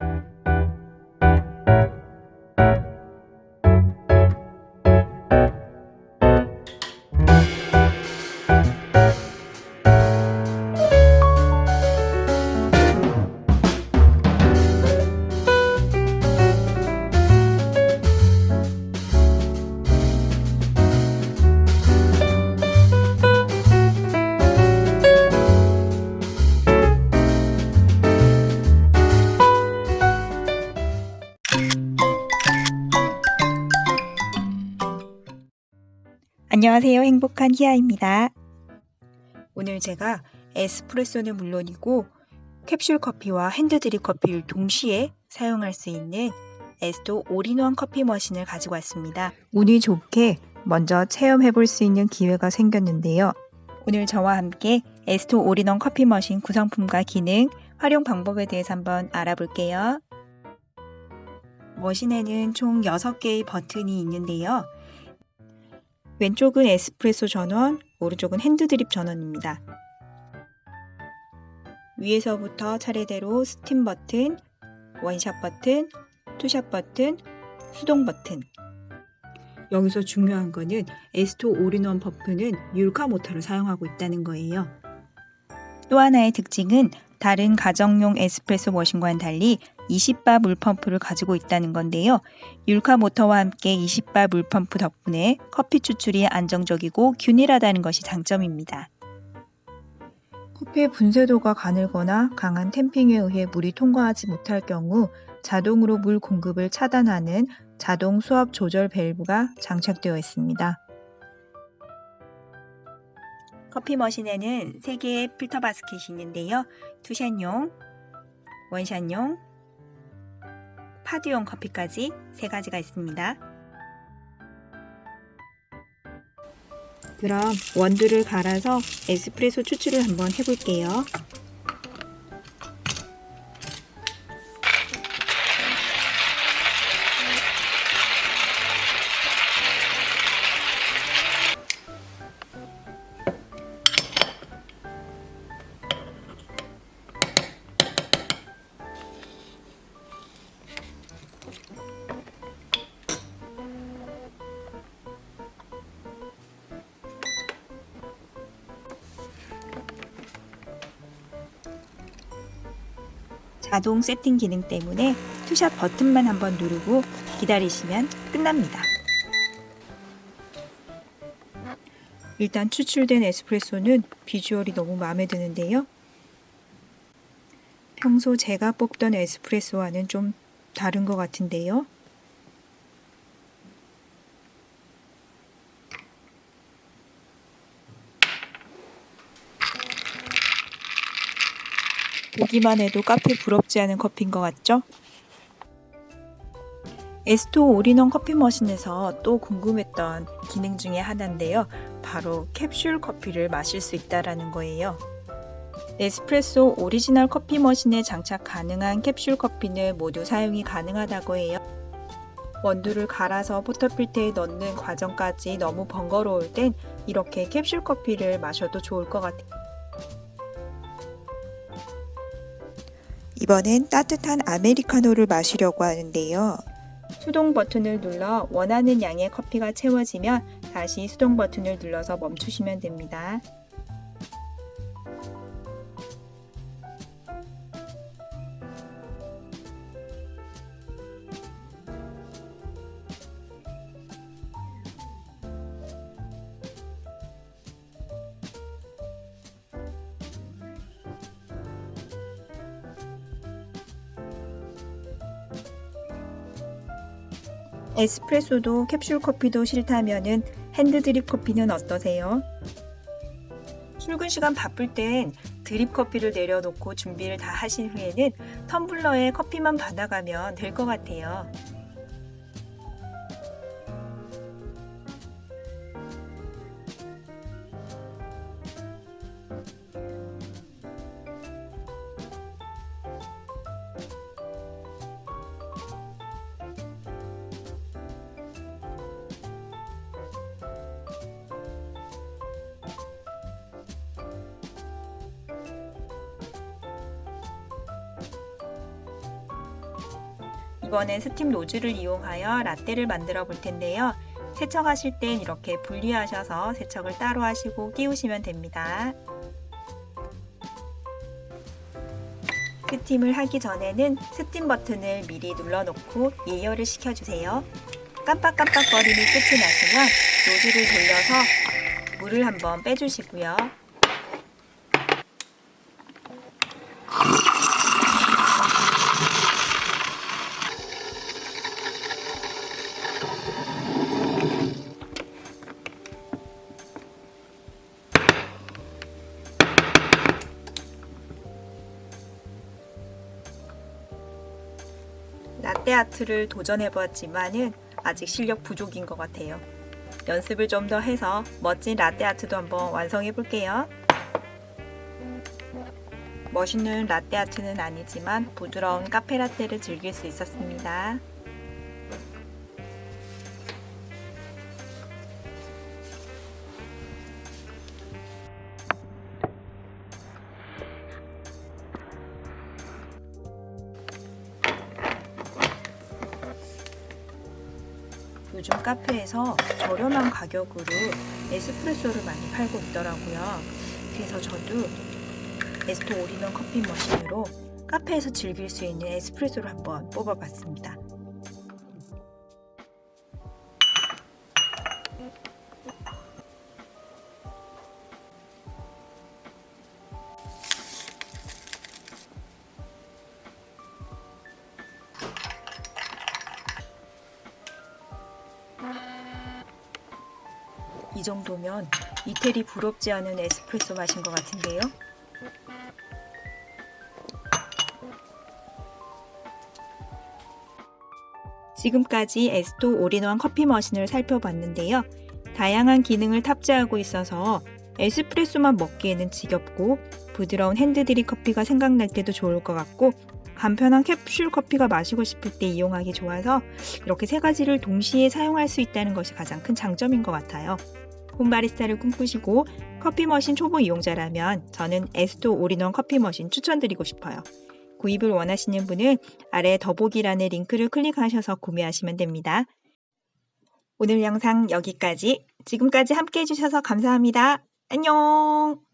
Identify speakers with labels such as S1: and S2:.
S1: you 안녕하세요. 행복한 희아입니다. 오늘 제가 에스프레소는 물론이고 캡슐 커피와 핸드드립 커피를 동시에 사용할 수 있는 에스토 올인원 커피 머신을 가지고 왔습니다. 운이 좋게 먼저 체험해 볼 수 있는 기회가 생겼는데요. 오늘 저와 함께 에스토 올인원 커피 머신 구성품과 기능, 활용 방법에 대해서 한번 알아볼게요. 머신에는 총 6개의 버튼이 있는데요. 왼쪽은 에스프레소 전원, 오른쪽은 핸드드립 전원입니다. 위에서부터 차례대로 스팀 버튼, 원샷 버튼, 투샷 버튼, 수동 버튼. 여기서 중요한 거는 에스토 올인원 퍼프는 율카 모터를 사용하고 있다는 거예요. 또 하나의 특징은 다른 가정용 에스프레소 머신과는 달리 20바 물펌프를 가지고 있다는 건데요. 율카 모터와 함께 20바 물펌프 덕분에 커피 추출이 안정적이고 균일하다는 것이 장점입니다. 커피의 분쇄도가 가늘거나 강한 탬핑에 의해 물이 통과하지 못할 경우 자동으로 물 공급을 차단하는 자동 수압 조절 밸브가 장착되어 있습니다. 커피 머신에는 3개의 필터 바스켓이 있는데요. 투샷용, 원샷용, 파드용 커피까지 세 가지가 있습니다. 그럼 원두를 갈아서 에스프레소 추출을 한번 해볼게요. 자동 세팅 기능 때문에 투샷 버튼만 한번 누르고 기다리시면 끝납니다. 일단 추출된 에스프레소는 비주얼이 너무 마음에 드는데요. 평소 제가 뽑던 에스프레소와는 좀 다른 것 같은데요. 보기만 해도 카페 부럽지 않은 커피인 것 같죠? 에스토 올인원 커피 머신에서 또 궁금했던 기능 중에 하나인데요. 바로 캡슐 커피를 마실 수 있다라는 거예요. 에스프레소 오리지널 커피 머신에 장착 가능한 캡슐 커피는 모두 사용이 가능하다고 해요. 원두를 갈아서 포터필터에 넣는 과정까지 너무 번거로울 땐 이렇게 캡슐 커피를 마셔도 좋을 것 같아요. 이번엔 따뜻한 아메리카노를 마시려고 하는데요. 수동 버튼을 눌러 원하는 양의 커피가 채워지면 다시 수동 버튼을 눌러서 멈추시면 됩니다. 에스프레소도 캡슐 커피도 싫다면은 핸드 드립 커피는 어떠세요? 출근 시간 바쁠 땐 드립 커피를 내려놓고 준비를 다 하신 후에는 텀블러에 커피만 받아가면 될 것 같아요. 이번엔 스팀 노즐을 이용하여 라떼를 만들어 볼 텐데요. 세척하실 땐 이렇게 분리하셔서 세척을 따로 하시고 끼우시면 됩니다. 스팀을 하기 전에는 스팀 버튼을 미리 눌러놓고 예열을 시켜주세요. 깜빡깜빡거림이 끝이 나시면 노즐을 돌려서 물을 한번 빼주시고요. 라떼 아트를 도전해 보았지만은 아직 실력 부족인 것 같아요. 연습을 좀 더 해서 멋진 라떼 아트도 한번 완성해 볼게요. 멋있는 라떼 아트는 아니지만 부드러운 카페 라떼를 즐길 수 있었습니다. 요즘 카페에서 저렴한 가격으로 에스프레소를 많이 팔고 있더라고요. 그래서 저도 에스토 올인원 커피 머신으로 카페에서 즐길 수 있는 에스프레소를 한번 뽑아봤습니다. 이 정도면 이태리 부럽지 않은 에스프레소 맛인 것 같은데요. 지금까지 에스토 올인원 커피 머신을 살펴봤는데요. 다양한 기능을 탑재하고 있어서 에스프레소만 먹기에는 지겹고 부드러운 핸드드립 커피가 생각날 때도 좋을 것 같고 간편한 캡슐 커피가 마시고 싶을 때 이용하기 좋아서 이렇게 세 가지를 동시에 사용할 수 있다는 것이 가장 큰 장점인 것 같아요. 홈바리스타를 꿈꾸시고 커피 머신 초보 이용자라면 저는 에스토 올인원 커피 머신 추천드리고 싶어요. 구입을 원하시는 분은 아래 더보기란의 링크를 클릭하셔서 구매하시면 됩니다. 오늘 영상 여기까지. 지금까지 함께 해주셔서 감사합니다. 안녕!